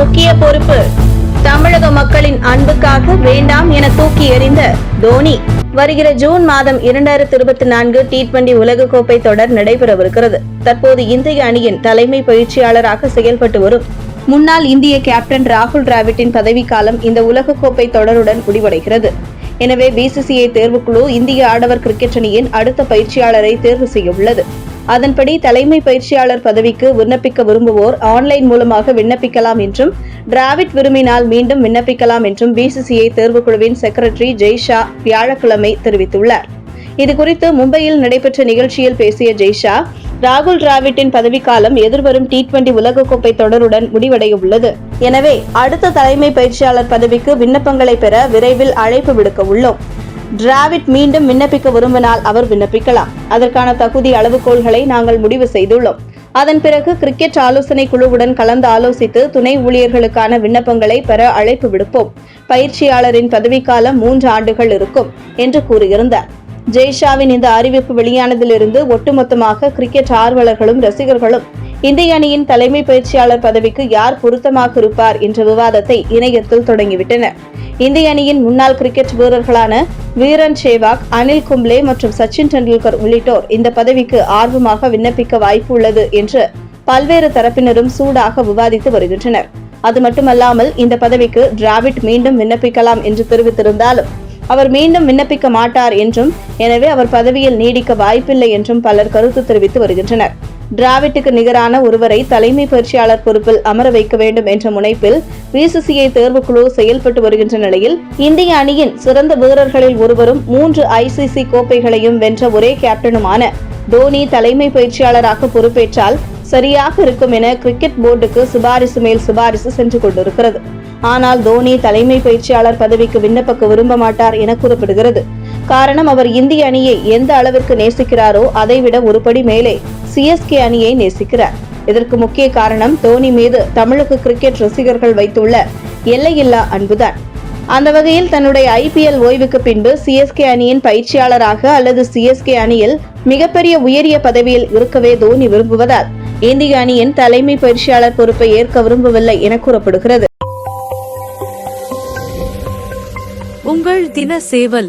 முக்கிய பொறுப்பு. தமிழக மக்களின் அன்புக்காக வேண்டாம் என தூக்கி எறிந்த தோனி. வருகிற ஜூன் மாதம் இரண்டாயிரத்தி இருபத்தி நான்கு டி டுவெண்டி உலகக்கோப்பை தொடர் நடைபெறவிருக்கிறது. தற்போது இந்திய அணியின் தலைமை பயிற்சியாளராக செயல்பட்டு வரும். முன்னாள் இந்திய கேப்டன் ராகுல் டிராவிட்டின் பதவிக்காலம் இந்த உலகக்கோப்பை தொடருடன் முடிவடைகிறது. எனவே பிசிசிஐ தேர்வுக்குழு இந்திய ஆடவர் கிரிக்கெட் அணியின் அடுத்த பயிற்சியாளரை தேர்வு செய்ய உள்ளது. அதன்படி தலைமை பயிற்சியாளர் பதவிக்கு விண்ணப்பிக்க விரும்புவோர் ஆன்லைன் மூலமாக விண்ணப்பிக்கலாம் என்றும் டிராவிட் விரும்பினால் மீண்டும் விண்ணப்பிக்கலாம் என்றும் பிசிசிஐ தேர்வுக்குழுவின் செக்ரட்டரி ஜெய்ஷா வியாழக்கிழமை தெரிவித்துள்ளார். இதுகுறித்து மும்பையில் நடைபெற்ற நிகழ்ச்சியில் பேசிய ஜெய்ஷா ராகுல் டிராவிட்டின் பதவிக்காலம் எதிர்வரும் டி டுவெண்டி உலகக்கோப்பை தொடருடன் முடிவடைய உள்ளது எனவே அடுத்த தலைமை பயிற்சியாளர் பதவிக்கு விண்ணப்பங்களை பெற விரைவில் அழைப்பு விடுக்க உள்ளோம். டிராவிட் மீண்டும் விண்ணப்பிக்க விரும்பினால் அவர் விண்ணப்பிக்கலாம். அதற்கான தகுதி அளவுகோல்களை நாங்கள் முடிவு செய்துள்ளோம். அதன் பிறகு கிரிக்கெட் ஆலோசனை குழுவுடன் கலந்து ஆலோசித்து துணை ஊழியர்களுக்கான விண்ணப்பங்களை பெற அழைப்பு விடுப்போம். பயிற்சியாளரின் பதவிக்காலம் மூன்று ஆண்டுகள் இருக்கும் என்று கூறியிருந்தார். ஜெய்ஷாவின் இந்த அறிவிப்பு வெளியானதிலிருந்து ஒட்டுமொத்தமாக கிரிக்கெட் ஆர்வலர்களும் ரசிகர்களும் இந்திய அணியின் தலைமை பயிற்சியாளர் பதவிக்கு யார் பொருத்தமாக இருப்பார் என்ற விவாதத்தை இணையத்தில் தொடங்கிவிட்டனர் இந்திய அணியின் முன்னாள் கிரிக்கெட் வீரர்களான வீரன் சேவாக் அனில் கும்ப்ளே மற்றும் சச்சின் டெண்டுல்கர் உள்ளிட்டோர் இந்த பதவிக்கு ஆர்வமாக விண்ணப்பிக்க வாய்ப்பு உள்ளது என்று பல்வேறு தரப்பினரும் சூடாக விவாதித்து வருகின்றனர். அது மட்டுமல்லாமல் இந்த பதவிக்கு டிராவிட் மீண்டும் விண்ணப்பிக்கலாம் என்று தெரிவித்திருந்தாலும் அவர் மீண்டும் விண்ணப்பிக்க மாட்டார் என்றும் எனவே அவர் பதவியில் நீடிக்க வாய்ப்பில்லை என்றும் பலர் கருத்து தெரிவித்து வருகின்றனர். டிராவிட்டுக்கு நிகரான ஒருவரை தலைமை பயிற்சியாளர் பொறுப்பில் அமர வைக்க வேண்டும் என்ற முனைப்பில் பிசிசிஐ தேர்வுக்குழு செயல்பட்டு வருகின்ற நிலையில் இந்திய அணியின் சிறந்த வீரர்களில் ஒருவரும் மூன்று ஐசிசி கோப்பைகளையும் வென்ற ஒரே கேப்டனுமான தோனி தலைமை பயிற்சியாளராக பொறுப்பேற்றால் சரியாக இருக்கும் என கிரிக்கெட் போர்டுக்கு சிபாரிசு மேல் சிபாரிசு சென்று கொண்டிருக்கிறது. ஆனால் தோனி தலைமை பயிற்சியாளர் பதவிக்கு விண்ணப்பிக்க விரும்ப மாட்டார் என கூறப்படுகிறது. காரணம் அவர் இந்திய அணியை எந்த அளவிற்கு நேசிக்கிறாரோ அதைவிட ஒருபடி மேலே சிஎஸ்கே அணியை நேசிக்கிறார். இதற்கு முக்கிய காரணம் தோனி மீது தமிழக கிரிக்கெட் ரசிகர்கள் வைத்துள்ள எல்லையில்லா அன்புதான். அந்த வகையில் தன்னுடைய ஐபிஎல் ஓய்வுக்கு பின்பு சிஎஸ்கே அணியின் பயிற்சியாளராக அல்லது சிஎஸ்கே அணியில் மிகப்பெரிய உயரிய பதவியில் இருக்கவே தோனி விரும்புவதால் இந்திய அணியின் தலைமை பயிற்சியாளர் பொறுப்பை ஏற்க விரும்பவில்லை என கூறப்படுகிறது. உங்கள் தின சேவல்